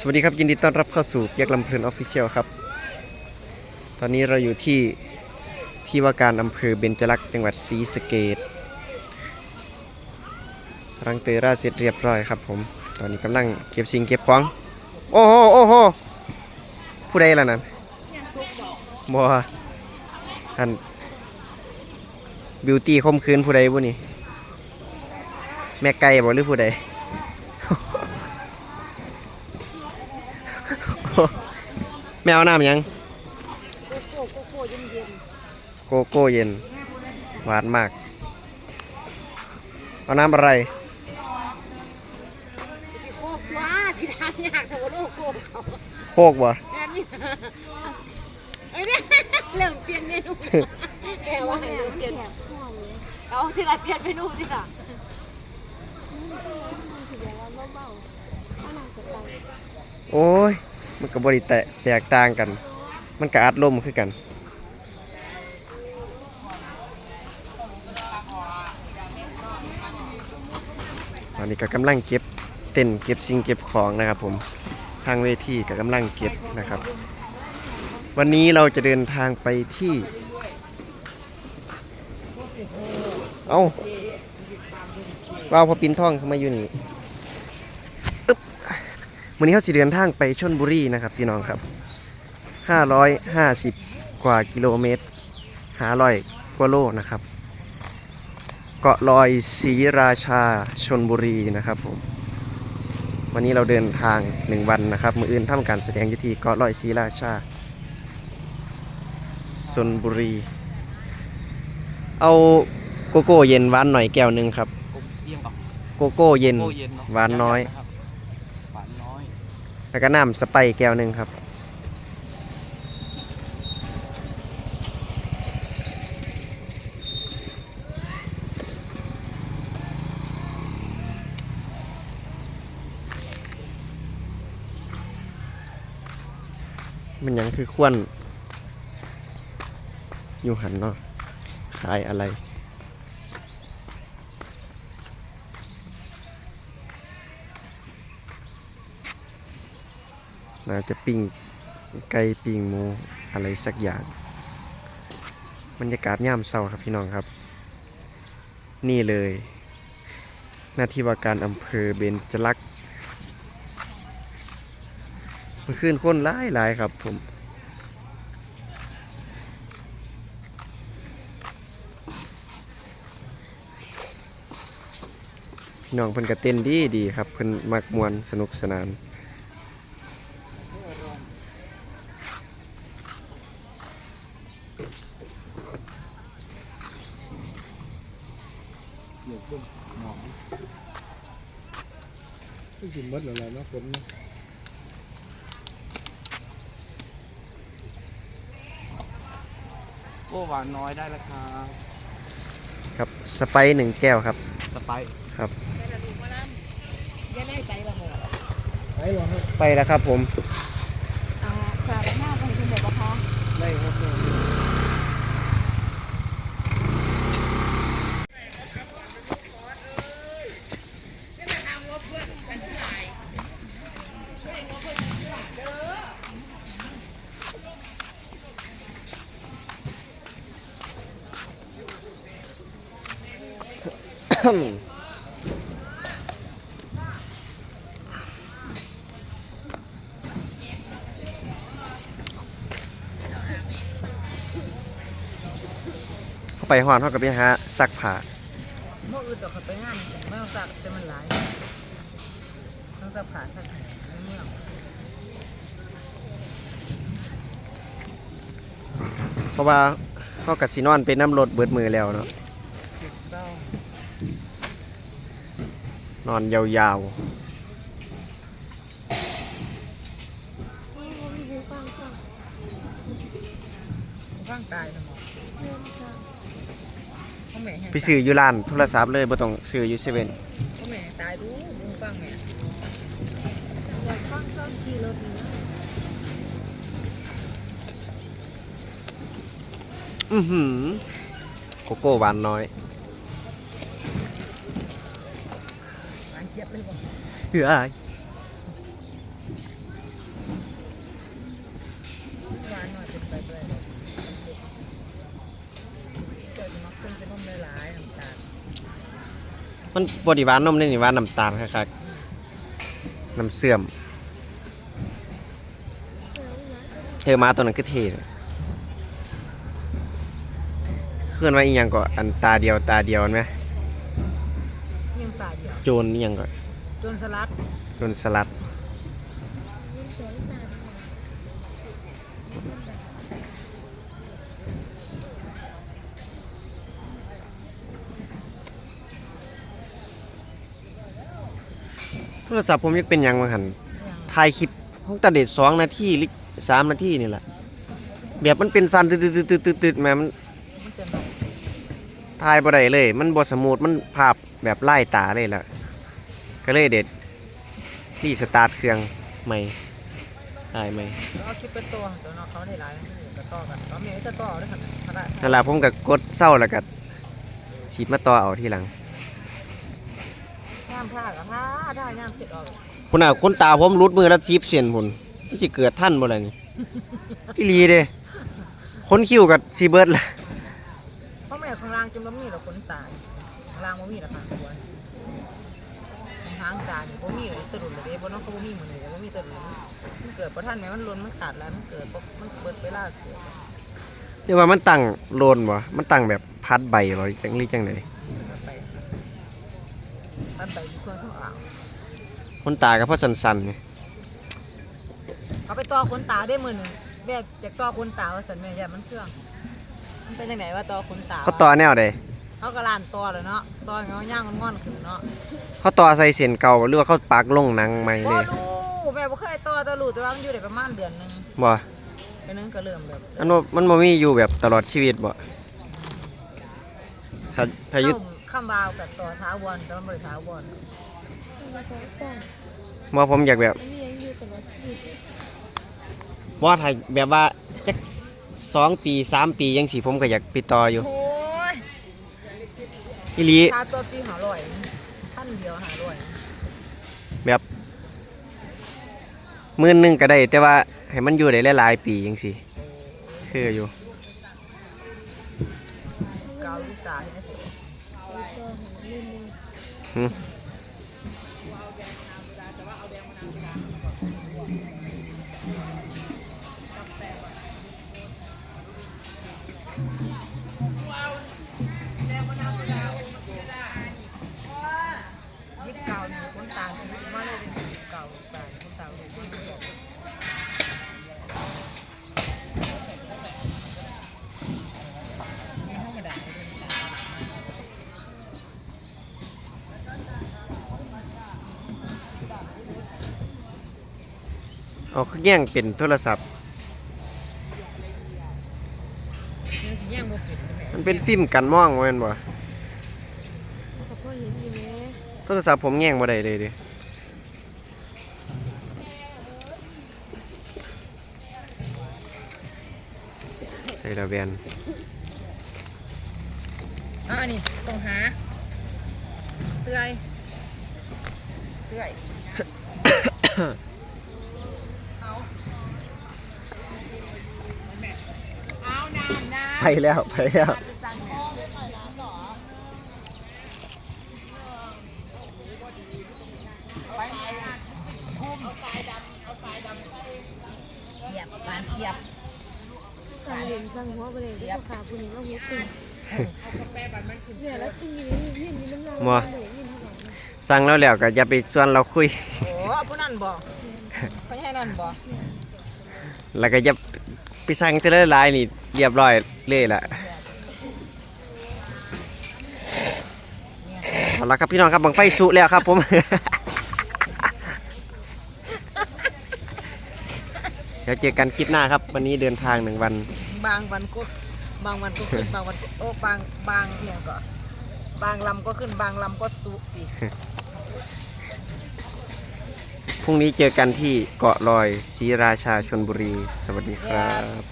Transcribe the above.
สวัสดีครับยินดีต้อนรับเข้าสู่เปียกลำเพลินออฟฟิเชียลครับ ตอนนี้เราอยู่ที่ที่ว่าการอำเภอเบญจลักษณ์จังหวัดศรีสะเกดรังเตยราเสร็จเรียบร้อยครับผม ตอนนี้กำลังเก็บสิ่งเก็บของ โอ้โหโอ้โหผู้ใดล่ะนั่นบัวอันบิวตี้คมคืนผู้ใดบุนี่แม่ไก่บ่หรือผู้ใด แมวน้ำยังโกโก้โกโก้เย็นเย็นโกโก้เย็น หวานมาก เอาน้ำอะไรๆจะโคกว่าสิทางยากเท่ากับโลโก้เขาโคกบ่แม่นี่เอ้ยเนี่ยเริ่มเปลี่ยนเมนูแม่ว่าให้เริ่มเปลี่ยนเอาที่ไรเปลี่ยนเมนูที่ละโอ้ย มันก็บริแตะแตกต่างกัน มันก็อัดลมคือกัน ตอนนี้ก็กำลังเก็บเต้นเก็บสิ่งเก็บของนะครับผม ทางเวทีก็กำลังเก็บนะครับ วันนี้เราจะเดินทางไปที่ เอ้าว้าวพอปินท่องเข้ามาอยู่นี่ วันนี้เขาสิเดินทางไปชนบุรีนะครับพี่น้องครับ 550 กว่ากิโลเมตร500กว่าโลนะครับ เกาะลอยศรีราชาชนบุรีนะครับผมวันนี้เราเดินทางหนึ่งวันนะครับ มืออื่นทำการแสดงอยุทีเกาะลอยศรีราชาชนบุรี เอาโกโก้เย็นหวานหน่อยแก้วหนึ่งครับผมเยี่ยมกับโกโก้เย็นโก้เย็นเนาะหวานน้อยะครับหวานน้อย แล้วก็น้ำสไปแก้วหนึ่งครับ มันยังคือควนอยู่หันเนาะขายอะไร น่าจะปิ้งไก่ปิ้งหมูอะไรสักอย่างบรรยากาศย่ามเศร้าครับพี่น้องครับ นี่เลย หน้าที่ว่าการอำเภอเบญจลักษ์มื่อคืนคนหลายหลายครับผมพี่น้องเพิ่นก็เต้นดีดีครับเพิ่นมักมวนสนุกสนาน เดี๋ยวต้มหอมที่สิมดแล้วเนาะฝนโก้หวานน้อยได้แล้วครับครับสไปร์หนึ่งแก้วครับ สไปซ์ครับอย่าไล่ไปละหมดไปหรอครับ ไปแล้วครับผม อ่าฝากหน้าไปคุณแบบว่าคะ ได้ครับ เข้า ไปหอนเขากับไปหาซักผ้าเมื่ออื่นต่อเขาไปงานไม่ต้องสักแต่มันหลายต้องสักผ่าสักในเมื่อเพราะว่าเขากับสีนอนเป็นน้ำรถเบิดมือแล้วเนาะ เก็บเต้าน อนยาวร่างกายสมองพ่อแม่แห้งๆไปซื้ออยู่ร้านโทรศัพท์เลยบ่ต้องซื้ออยู่เซเว่นพ่อแม่ตายดูมึงฟังแม่อยากฟังตอนขี่รถนี่นะอือหือโกโก้หวานน้อย เหรออาอยเนไปเติดมันนมเนยหยน้ติวานนมนี่หวานน้ำตาลคักๆน้ำเสื่อม เธอมาตัวนั้นก็เทเเคลื่อนไว้อีกอย่างก่อันตาเดียวตาเดียวเห็นไหมยังตาเดียว โจรนี่ยังก่อน สลัดโจรสลัด โทรศัพท์ผมยังเป็นหยังมาหันยังถ่ายคลิปห้องตัดเด็ดสองนาทีหรือสามนาทีนี่แหละแบบมันเป็นซันตืดตืดตืดตืดตืดมามันมันจะหน่อยถ่ายบ่ได้เลย มันบ่สมูทมันภาพแบบไล่ตาเลยล่ะ ก็เลยเด็ดรีสตาร์ทเครื่องใหม่ถ่ายใหม่แล้วเอาคลิปไปตัวตัวเนาะเขาได้หลายก็ต่อกันก็มีไอ้จะต่อด้วยกันขนาดนั่นล่ะผมก็กดเศร้าแล้วก็ฉีดมาต่อเอาทีหลังย่ามผ้ากับผ้าได้ย่ามเสร็จออกพุ่นน่ะคนตาผมรุดมือแล้วซีบเสียนพุ่นมันสิเกิดท่านบ่ล่ะนี่อีหลีเด้คนคิ้วกับซีเบิร์ดล่ะเพราะแม่ข้างล่างจนบ่มีหรอกคนตายข้างล่างบ่มีหรอกค่ะตัวหางตานี่บ่มีเลยตะลุนเลยเด้บ่น้องเขาบ่มีหมื้อนี้บ่มีตะลุนมันเกิดบ่ทันแม่มันล้นมันขาดแล้วมันเกิดบ่มันเบิดเวลาเกิดเรียกว่ามันตั้งโลนบ่มันตั้งแบบพัดใบบ่จังหรือจังไดมันไปมันไปอยู่เครื่องสำอางคนตาก็เพราะสันๆนี่เขาไปต่อขนตาได้มื้อหนึงแม่อยากต่อขนตาว่าซั่นแม่อย่ามันเครื่องมันเป็นจังไดว่าต่อขนตาเขาต่อแนวใด เขาก็ล้านต่อแล้วเนาะต่อให้เขาย่างงอนๆขึ้นเนาะเขาต่อใส่เสียนเก่าหรือว่าเขาปักลงหนังใหม่บ่เลยรู้แม่บ่เคยต่อแต่รู้แต่ว่ามันอยู่ได้ประมาณเดือนหนึงบ่เดือนหนึงก็เริ่มแบบอันบ่มันบ่มีอยู่แบบตลอดชีวิตบ่ถ้าถ้ายุดเข้าคำวาวกับต่อเท้าบอลแต่มันบ่ได้เท้าบอลบ่ผมอยากแบบบ่ถ้าแบบว่าจักสองปีสามปียังสิผมก็อยากไปต่ออยู่ โอ้ย อีหลีค่าตัวปีหาร้อยพันเดียวหาร้อยแบบหมื่นหนึงก็ได้ แต่ว่าให้มันอยู่ได้หลายๆปีจังซี่คืออยู่ เกาลูกตาให้เสร็จหึยิ เอาคือแย่งเป็นโทรศัพท์ มันเป็นฟิล์มกันมองแม่นบ่โทรศัพท์ผมแย่งบ่ได้เลยดิใส่ละแวนอ่านี่ต้องหาเตื้อยเตื้อย ไป แล้วไปแล้วเทียบปานเทียบสั่งเหรียญสั่งหัวไปเลยลูกค้าผู้นี้ก็หัวตึงเนี่ยแล้วตีนี่ยื่นนี่น้ำลายบ่เลยยื่นเท่าไหร่สั่งแล้วแล้วก็อย่าไปชวนเราคุยโอ้ผู้นั่นบอกเขาให้นั่นบอกแล้วก็อย่า ไปสั่งเทละลายนี่เรียบร้อยเลยละเอาละครับพี่น้องครับบังไฟสุแล้วครับผม เดี๋ยวเจอกันคลิปหน้าครับ วันนี้เดินทางหนึ่งวัน บางวันก็บางวันก็ขึ้น บางวันก็โอ้บางบางเนี่ยก็บางลำก็ขึ้นบางลำก็สุอีก พรุ่งนี้เจอกันที่เกาะลอยศรีราชาชนบุรี สวัสดีครับ